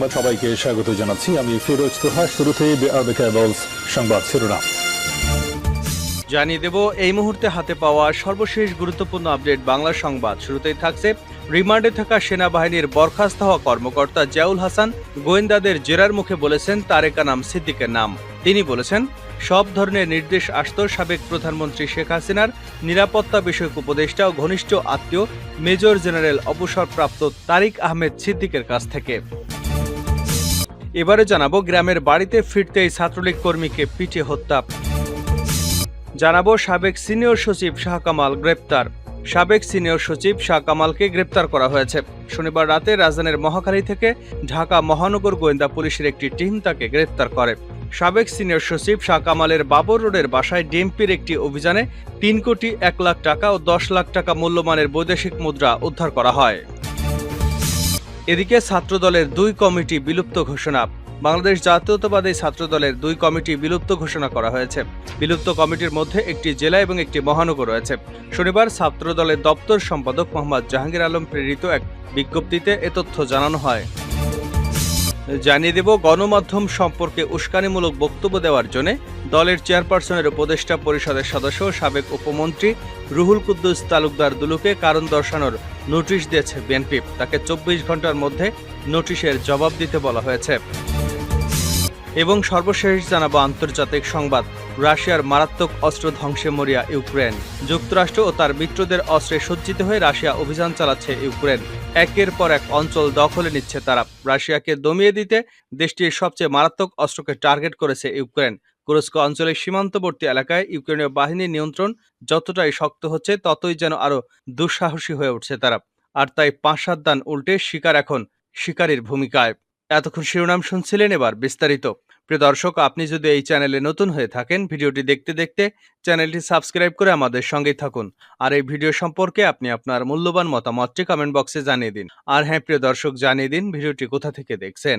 সংবাদ সবাইকে স্বাগত জানাচ্ছি। আমি ফিরোজ তোহা কেবলস সংবাদ শিরোনাম। জানিয়ে দেব, এই মুহূর্তে হাতে পাওয়া সর্বশেষ গুরুত্বপূর্ণ আপডেট বাংলা সংবাদ। শুরুতেই থাকছে রিমান্ডে থাকা সেনাবাহিনীর বরখাস্ত হওয়া কর্মকর্তা জিয়াউল হাসান। গোয়েন্দাদের জেরার মুখে বলেছেন, তারেকা নাম সিদ্দিকের নাম। তিনি বলেছেন, সব ধরনের নির্দেশ আসত সাবেক প্রধানমন্ত্রী শেখ হাসিনার। নিরাপত্তা বিষয়ক উপদেষ্টা ও ঘনিষ্ঠ আত্মীয়, মেজর জেনারেল অবসরপ্রাপ্ত তারিক আহমেদ সিদ্দিকের কাছ থেকে। এবারে জানাব গ্রামের বাড়িতে ফিরতেই ছাত্রলীগ কর্মীকে পিটিয়ে হত্যা। জানাব সাবেক সিনিয়র সচিব শাহ কামাল গ্রেপ্তার। সাবেক সিনিয়র সচিব শাহ কামালকে গ্রেপ্তার করা হয়েছে। শনিবার রাতে রাজধানীর মহাখালী থেকে ঢাকা মহানগর গোয়েন্দা পুলিশের একটি টিম তাকে গ্রেপ্তার করে। সাবেক সিনিয়র সচিব শাহ কামালের বাবর রোডের বাসায় ডিএমপির একটি অভিযানে তিন কোটি এক লাখ টাকা ও দশ লাখ টাকা মূল্যমানের বৈদেশিক মুদ্রা উদ্ধার করা হয়। এদিকে ছাত্রদলের দুই কমিটি বিলুপ্ত ঘোষণা। বাংলাদেশ জাতীয়তাবাদী ছাত্রদলের দুই কমিটি বিলুপ্ত ঘোষণা করা হয়েছে। বিলুপ্ত কমিটির মধ্যে একটি জেলা এবং একটি মহানগর রয়েছে। শনিবার ছাত্রদলের দপ্তর সম্পাদক মোহাম্মদ জাহাঙ্গীর আলম প্রেরিত এক বিজ্ঞপ্তিতে এ তথ্য জানানো হয়। জানিয়ে দেব, গণমাধ্যম সম্পর্কে উস্কানিমূলক বক্তব্য দেওয়ার জন্য দলের চেয়ারপারসনের উপদেষ্টা পরিষদের সদস্য সাবেক উপমন্ত্রী রুহুল কুদ্দুস তালুকদার দুলুকে কারণ দর্শানোর নোটিশ দিয়েছে বিএনপি। তাকে চব্বিশ ঘণ্টার মধ্যে নোটিশের জবাব দিতে বলা হয়েছে। এবং সর্বশেষ জানাব আন্তর্জাতিক সংবাদ, রাশিয়ার মারাত্মক অস্ত্র ধ্বংসে মরিয়া ইউক্রেন। যুক্তরাষ্ট্র ও তার মিত্রদের অস্ত্রে সজ্জিত হয়ে রাশিয়া অভিযান চালাচ্ছে ইউক্রেন। একের পর এক অঞ্চল দখলে নিচ্ছে তারা। রাশিয়াকে দমিয়ে দিতে দেশটির সবচেয়ে মারাত্মক অস্ত্রকে টার্গেট করেছে ইউক্রেন। কুরস্ক অঞ্চলের সীমান্তবর্তী এলাকায় ইউক্রেনীয় বাহিনীর নিয়ন্ত্রণ যতটাই শক্ত হচ্ছে, ততই যেন আরও দুঃসাহসী হয়ে উঠছে তারা। আর তাই পাঁচ সাত দান উল্টে শিকার এখন শিকারীর ভূমিকায়। এতক্ষণ শিরোনাম শুনছিলেন এবার বিস্তারিত। প্রিয় দর্শক, আপনি যদি এই চ্যানেলে নতুন হয়ে থাকেন, ভিডিওটি দেখতে দেখতে চ্যানেলটি সাবস্ক্রাইব করে আমাদের সঙ্গেই থাকুন। আর এই ভিডিও সম্পর্কে আপনি আপনার মূল্যবান মতামতটি কমেন্ট বক্সে জানিয়ে দিন। আর হ্যাঁ প্রিয় দর্শক, জানিয়ে দিন ভিডিওটি কোথা থেকে দেখছেন।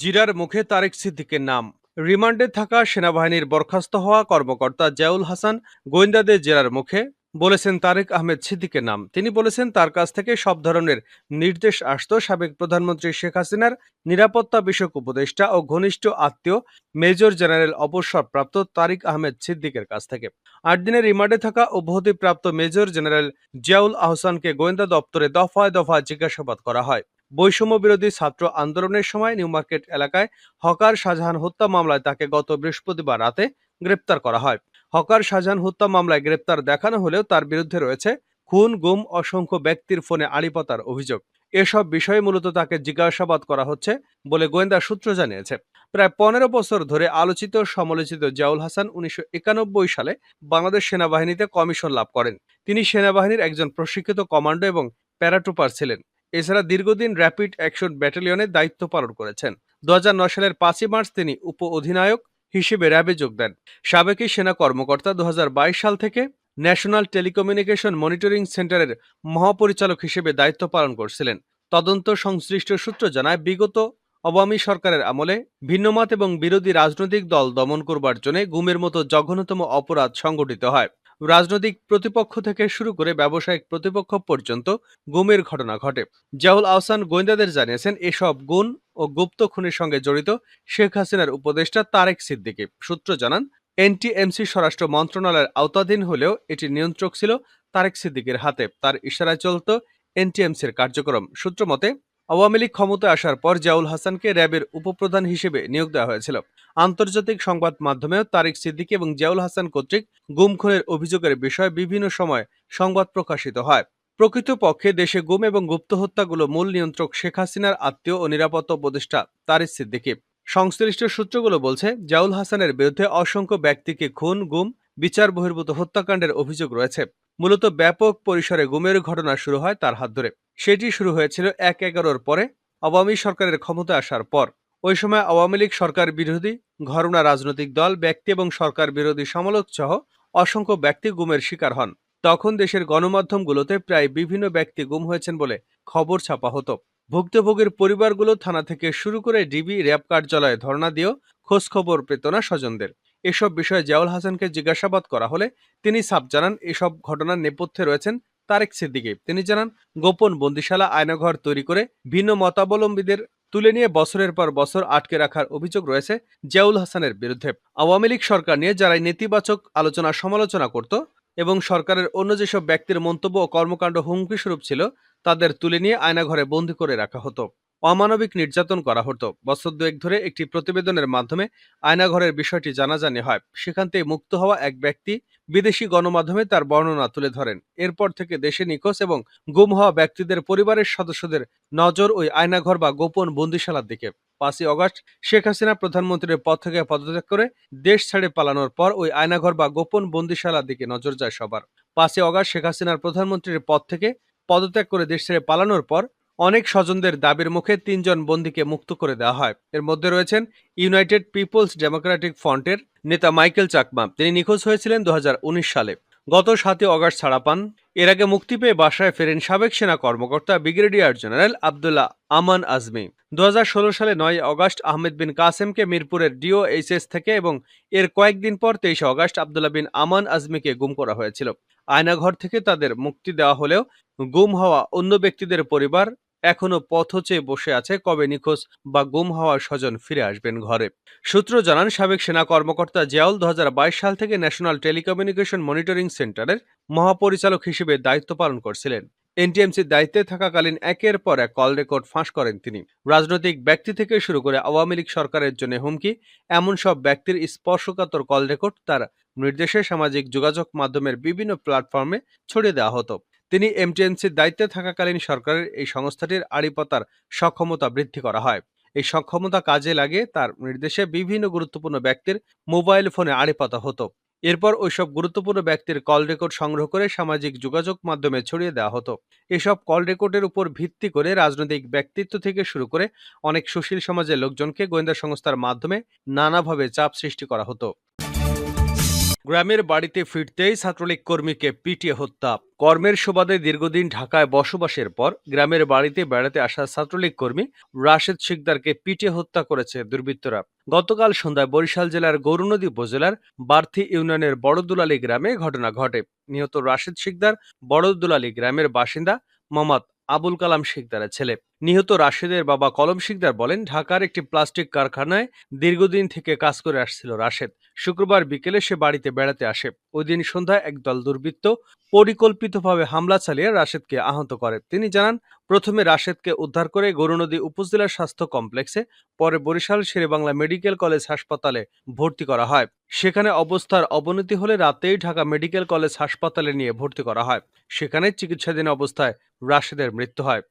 জিরার মুখে তারেক সিদ্দিকের নাম। রিমান্ডে থাকা সেনাবাহিনীর বরখাস্ত হওয়া কর্মকর্তা জিয়াউল হাসান গোয়েন্দাদের জেরার মুখে বলেছেন তারেক আহমেদ সিদ্দিকের নাম। তিনি বলেছেন, তার কাছ থেকে সব ধরনের নির্দেশ আসত সাবেক প্রধানমন্ত্রী শেখ হাসিনার নিরাপত্তা বিষয়ক উপদেষ্টা ও ঘনিষ্ঠ আত্মীয় মেজর জেনারেল অবসরপ্রাপ্ত তারিক আহমেদ সিদ্দিকের কাছ থেকে। আট দিনের রিমান্ডে থাকা অব্যাহতিপ্রাপ্ত মেজর জেনারেল জিয়াউল আহসানকে গোয়েন্দা দপ্তরে দফায় দফায় জিজ্ঞাসাবাদ করা হয়। বৈষম্য বিরোধী ছাত্র আন্দোলনের সময় নিউ মার্কেট এলাকায় হকার শাহজাহান হত্যা মামলায় তাকে গত বৃহস্পতিবার রাতে গ্রেপ্তার করা হয়। হকার শাহজাহান হত্যা মামলায় গ্রেপ্তার দেখানো হলেও তার বিরুদ্ধে রয়েছে খুন, গুম, অসংখ্য ব্যক্তির ফোনে আড়িপাতার অভিযোগ। এসব বিষয়ে মূলত তাকে জিজ্ঞাসাবাদ করা হচ্ছে বলে গোয়েন্দা সূত্র জানিয়েছে। প্রায় পনেরো বছর ধরে আলোচিত সমালোচিত জিয়াউল হাসান উনিশশো একানব্বই সালে বাংলাদেশ সেনাবাহিনীতে কমিশন লাভ করেন। তিনি সেনাবাহিনীর একজন প্রশিক্ষিত কমান্ডো এবং প্যারাট্রুপার ছিলেন। এছাড়া দীর্ঘদিন র্যাপিড অ্যাকশন ব্যাটালিয়নের দায়িত্ব পালন করেছেন। দুহাজার নয় সালের পাঁচই মার্চ তিনি উপ অধিনায়ক হিসেবে র্যাবে যোগ দেন। সাবেক সেনা কর্মকর্তা দু হাজার বাইশ সাল থেকে ন্যাশনাল টেলিকমিউনিকেশন মনিটরিং সেন্টারের মহাপরিচালক হিসেবে দায়িত্ব পালন করছিলেন। তদন্ত সংশ্লিষ্ট সূত্র জানায়, বিগত আওয়ামী সরকারের আমলে ভিন্নমত এবং বিরোধী রাজনৈতিক দল দমন করবার জন্য গুমের মতো জঘন্যতম অপরাধ সংগঠিত হয়। রাজনৈতিক প্রতিপক্ষ থেকে শুরু করে ব্যবসায়িক প্রতিপক্ষ পর্যন্ত গুমের ঘটনা ঘটে। জাহুল আহসান গোয়েন্দাদের জানিয়েছেন, এসব গুণ ও গুপ্ত খুনের সঙ্গে জড়িত শেখ হাসিনার উপদেষ্টা তারেক সিদ্দিকী। সূত্র জানান, এনটিএমসি স্বরাষ্ট্র মন্ত্রণালয়ের আওতাধীন হলেও এটি নিয়ন্ত্রক ছিল তারেক সিদ্দিকের হাতে। তার ইশারায় চলত এনটিএমসির কার্যক্রম। সূত্র মতে, আওয়ামী লীগ ক্ষমতায় আসার পর জাউল হাসানকে র্যাবের উপপ্রধান হিসেবে নিয়োগ দেওয়া হয়েছিল। আন্তর্জাতিক সংবাদ মাধ্যমেও তারিক সিদ্দিকী এবং জিয়াউল হাসান কর্তৃক গুম খুনের অভিযোগের বিষয়ে বিভিন্ন সময় সংবাদ প্রকাশিত হয়। প্রকৃতপক্ষে দেশে গুম এবং গুপ্ত হত্যাগুলো মূল নিয়ন্ত্রক শেখ হাসিনার আত্মীয় ও নিরাপত্তা উপদেষ্টা তারিক সিদ্দিকী। সংশ্লিষ্ট সূত্রগুলো বলছে জাউল হাসানের বিরুদ্ধে অসংখ্য ব্যক্তিকে খুন, গুম, বিচার বহির্ভূত হত্যাকাণ্ডের অভিযোগ রয়েছে। মূলত ব্যাপক পরিসরে গুমের ঘটনা শুরু হয় তার হাত ধরে। সেটি শুরু হয়েছিল এক এগারোর পরে। আওয়ামী সরকারের ক্ষমতা আসার পর। ওই সময় আওয়ামী লীগ সরকার বিরোধী ঘরনা রাজনৈতিক দল, ব্যক্তি এবং সরকার বিরোধী সমালোচ সহ অসংখ্য ব্যক্তি গুমের শিকার হন। তখন দেশের গণমাধ্যমগুলোতে প্রায় বিভিন্ন ব্যক্তি গুম হয়েছেন বলে খবর ছাপা হতো। ভুক্তভোগীর পরিবারগুলো থানা থেকে শুরু করে ডিবি, র্যাব কার্যালয়ে ধর্ণা দিয়েও খোঁজ খবর পেত না স্বজনদের। এসব বিষয়ে জিয়াউল হাসানকে জিজ্ঞাসাবাদ করা হলে তিনি সাপ জানান, এসব ঘটনার নেপথ্যে রয়েছেন তারেক সিদ্দিকী। তিনি জানান, গোপন বন্দিশালা, আয়নাঘর তৈরি করে ভিন্ন মতাবলম্বীদের তুলে নিয়ে বছরের পর বছর আটকে রাখার অভিযোগ রয়েছে জিয়াউল হাসানের বিরুদ্ধে। আওয়ামী লীগ সরকার নিয়ে যারাই নেতিবাচক আলোচনা সমালোচনা করত এবং সরকারের অন্য যেসব ব্যক্তির মন্তব্য ও কর্মকাণ্ড হুমকি স্বরূপ ছিল, তাদের তুলে নিয়ে আয়নাঘরে বন্দী করে রাখা হতো। অমানবিক নির্যাতন করা হতো। বছর দুয়েক ধরে একটি প্রতিবেদনের মাধ্যমে আয়নাঘরের বিষয়টি জানাজানি হয়। সেখান থেকে মুক্ত হওয়া এক ব্যক্তি বিদেশি গণমাধ্যমে তার বর্ণনা তুলে ধরেন। এরপর থেকে দেশে নিখোঁজ এবং গুম হওয়া ব্যক্তিদের পরিবারের সদস্যদের নজর ওই আয়নাঘর বা গোপন বন্দিশালার দিকে। পাঁচই অগস্ট শেখ হাসিনা প্রধানমন্ত্রীর পদ থেকে পদত্যাগ করে দেশ ছেড়ে পালানোর পর ওই আয়নাঘর বা গোপন বন্দিশালার দিকে নজর যায় সবার। পাঁচই অগস্ট শেখ হাসিনার প্রধানমন্ত্রীর পদ থেকে পদত্যাগ করে দেশ ছেড়ে পালানোর পর অনেক স্বজনদের দাবির মুখে তিনজন বন্দীকে মুক্ত করে দেওয়া হয়। এর মধ্যে রয়েছেন ইউনাইটেড পিপলস ডেমোক্রেটিক ফ্রন্টের নেতা মাইকেল চাকমা। তিনি নিখোঁজ হয়েছিলেন দু সালে। গত সাতই অগস্ট ছাড়া পান। এর আগে মুক্তি পেয়ে বাসায় ফেরেন সাবেক সেনা কর্মকর্তা ব্রিগেডিয়ার জেনারেল আবদুল্লাহ আমান আজমি। দুহাজার ষোলো সালে নয় অগস্ট আহমেদ বিন কাসেমকে মিরপুরের ডিওএইচএস থেকে এবং এর কয়েকদিন পর তেইশে অগস্ট আবদুল্লাহ বিন আমান আজমিকে গুম করা হয়েছিল। আয়নাঘর থেকে তাদের মুক্তি দেওয়া হলেও গুম হওয়া অন্য ব্যক্তিদের পরিবার এখনও পথ চেয়ে বসে আছে কবে নিখোঁজ বা গুম হওয়া স্বজন ফিরে আসবেন ঘরে। সূত্র জানান, সাবেক সেনা কর্মকর্তা জিয়াউল দু সাল থেকে ন্যাশনাল টেলিকমিউনিকেশন মনিটরিং সেন্টারের মহাপরিচালক হিসেবে দায়িত্ব পালন করছিলেন। এনটিএমসির দায়িত্বে থাকাকালীন একের পর এক কল রেকর্ড ফাঁস করেন তিনি। রাজনৈতিক ব্যক্তি থেকে শুরু করে আওয়ামী লীগ সরকারের জন্য হুমকি, এমন সব ব্যক্তির স্পর্শকাতর কল রেকর্ড তার নির্দেশে সামাজিক যোগাযোগ মাধ্যমের বিভিন্ন প্ল্যাটফর্মে ছড়িয়ে দেওয়া হতো। তিনি এমটিএমসির দায়িত্বে থাকাকালীন সরকারের এই সংস্থাটির আড়িপাতার সক্ষমতা বৃদ্ধি করা হয়। এই সক্ষমতা কাজে লাগে তার নির্দেশে বিভিন্ন গুরুত্বপূর্ণ ব্যক্তির মোবাইল ফোনে আড়িপাতা হতো। এরপর ওইসব গুরুত্বপূর্ণ ব্যক্তির কল রেকর্ড সংগ্রহ করে সামাজিক যোগাযোগ মাধ্যমে ছড়িয়ে দেওয়া হতো। এসব কল রেকর্ডের উপর ভিত্তি করে রাজনৈতিক ব্যক্তিত্ব থেকে শুরু করে অনেক সুশীল সমাজের লোকজনকে গোয়েন্দা সংস্থার মাধ্যমে নানাভাবে চাপ সৃষ্টি করা হতো। গ্রামের বাড়িতে ফিরতেই ছাত্রলীগ কর্মীকে পিটিয়ে হত্যা। কর্মের সুবাদে দীর্ঘদিন ঢাকায় বসবাসের পর গ্রামের বাড়িতে বেড়াতে আসা ছাত্রলীগ কর্মী রাশেদ শিকদারকে পিটিয়ে হত্যা করেছে দুর্বৃত্তরা। গতকাল সন্ধ্যায় বরিশাল জেলার গৌরনদী উপজেলার বার্থি ইউনিয়নের বড়দুলালি গ্রামে ঘটনা ঘটে। নিহত রাশেদ শিকদার বড়দুলালি গ্রামের বাসিন্দা মোহাম্মদ আবুল কালাম শিকদারের ছেলে। নিহত রাশেদের বাবা কলম শিকদার বলেন, ঢাকার একটি প্লাস্টিক কারখানায় দীর্ঘদিন থেকে কাজ করে আসছিল রাশেদ। শুক্রবার বিকেলে সে বাড়িতে বেড়াতে আসে। ওই দিন সন্ধ্যায় একদল দুর্বৃত্ত পরিকল্পিতভাবে হামলা চালিয়ে রাশেদকে আহত করে। তিনি জানান, প্রথমে রাশেদকে উদ্ধার করে গরুনদী উপজেলা স্বাস্থ্য কমপ্লেক্সে, পরে বরিশাল শেরেবাংলা মেডিকেল কলেজ হাসপাতালে ভর্তি করা হয়। সেখানে অবস্থার অবনতি হলে রাতেই ঢাকা মেডিকেল কলেজ হাসপাতালে নিয়ে ভর্তি করা হয়। সেখানে চিকিৎসাধীন অবস্থায় রাশেদের মৃত্যু হয়।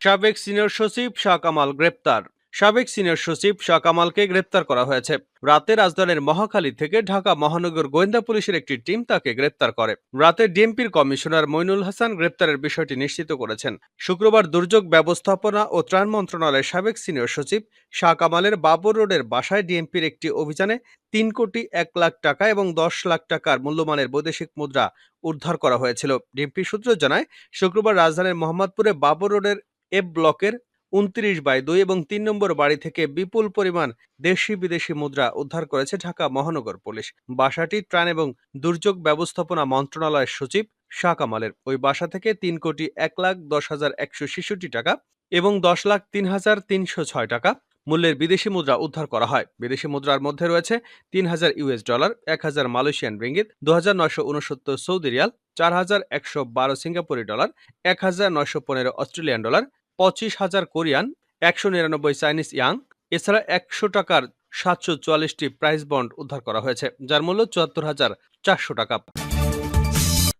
সাবেক সিনিয়র সচিব শাহ কামাল গ্রেপ্তার। সাবেক সিনিয়র সচিব শাহ কামালকে গ্রেপ্তার করা হয়েছে। রাতে রাজধানীর মহাখালী থেকে ঢাকা মহানগর গোয়েন্দা পুলিশের একটি টিম তাকে গ্রেপ্তার করে। রাতে ডিএমপির কমিশনার মইনুল হাসান গ্রেপ্তারের বিষয়টি নিশ্চিত করেছেন। শুক্রবার দুর্যোগ ব্যবস্থাপনা ও ত্রাণ মন্ত্রণালয়ের সাবেক সিনিয়র সচিব শাহ কামালের বাবর রোডের বাসায় ডিএমপির একটি অভিযানে তিন কোটি এক লাখ টাকা এবং দশ লাখ টাকার মূল্যমানের বৈদেশিক মুদ্রা উদ্ধার করা হয়েছিল। ডিএমপি সূত্র জানায়, শুক্রবার রাজধানীর মোহাম্মদপুরে বাবর রোডের এফ ব্লকের উনত্রিশ বাই দুই এবং তিন নম্বর বাড়ি থেকে বিপুল পরিমাণ দেশি বিদেশি মুদ্রা উদ্ধার করেছে ঢাকা মহানগর পুলিশ। বাসাটি ত্রাণ এবং দুর্যোগ ব্যবস্থাপনা মন্ত্রণালয়ের সচিব শাহ কামালের ওই বাসা থেকে তিন কোটি এক লাখ দশ হাজার একশো ছেষট্টি টাকা এবং দশ লাখ তিন হাজার তিনশো ছয় টাকা মূল্যের বিদেশি মুদ্রা উদ্ধার করা হয়। বিদেশি মুদ্রার মধ্যে রয়েছে তিন হাজার ইউএস ডলার, এক হাজার মালয়েশিয়ান রিঙ্গিত, দু হাজার নয়শো উনসত্তর সৌদি রিয়াল, চার হাজার একশো বারো সিঙ্গাপুরি ডলার, এক হাজার নয়শো পনেরো অস্ট্রেলিয়ান ডলার পঁচিশ হাজার কোরিয়ান, একশো নিরানব্বই চাইনিজ ইয়াং, এছাড়া একশো টাকার সাতশো চুয়াল্লিশটি প্রাইস বন্ড উদ্ধার করা হয়েছে, যার মূল্য চুয়াত্তর হাজার চারশো টাকা।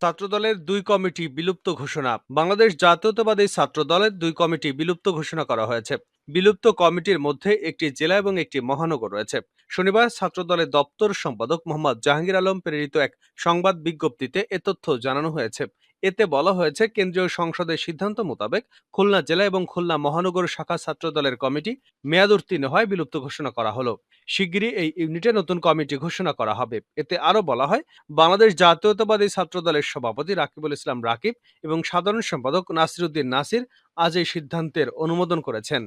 ছাত্রদলের দুই কমিটি বিলুপ্ত ঘোষণা। বাংলাদেশ জাতীয়তাবাদী ছাত্রদলের দুই কমিটি বিলুপ্ত ঘোষণা করা হয়েছে। বিলুপ্ত কমিটির মধ্যে একটি জেলা এবং একটি মহানগর রয়েছে। শনিবার ছাত্রদলের দপ্তর সম্পাদক মোহাম্মদ জাহাঙ্গীর আলম প্রেরিত এক সংবাদ বিজ্ঞপ্তিতে এ তথ্য জানানো হয়েছে। এতে বলা হয়েছে, কেন্দ্রীয় সংসদের সিদ্ধান্ত মোতাবেক খুলনা জেলা এবং খুলনা মহানগর শাখা ছাত্রদলের কমিটি মেয়াদ উত্তীর্ণ হয় বিলুপ্ত ঘোষণা করা হলো। শিগগিরই এই ইউনিটে নতুন কমিটি ঘোষণা করা হবে। এতে আরও বলা হয়, বাংলাদেশ জাতীয়তাবাদী ছাত্রদলের সভাপতি রাকিবুল ইসলাম রাকিব এবং সাধারণ সম্পাদক নাসিরুদ্দিন নাসির আজ এই সিদ্ধান্তের অনুমোদন করেছেন।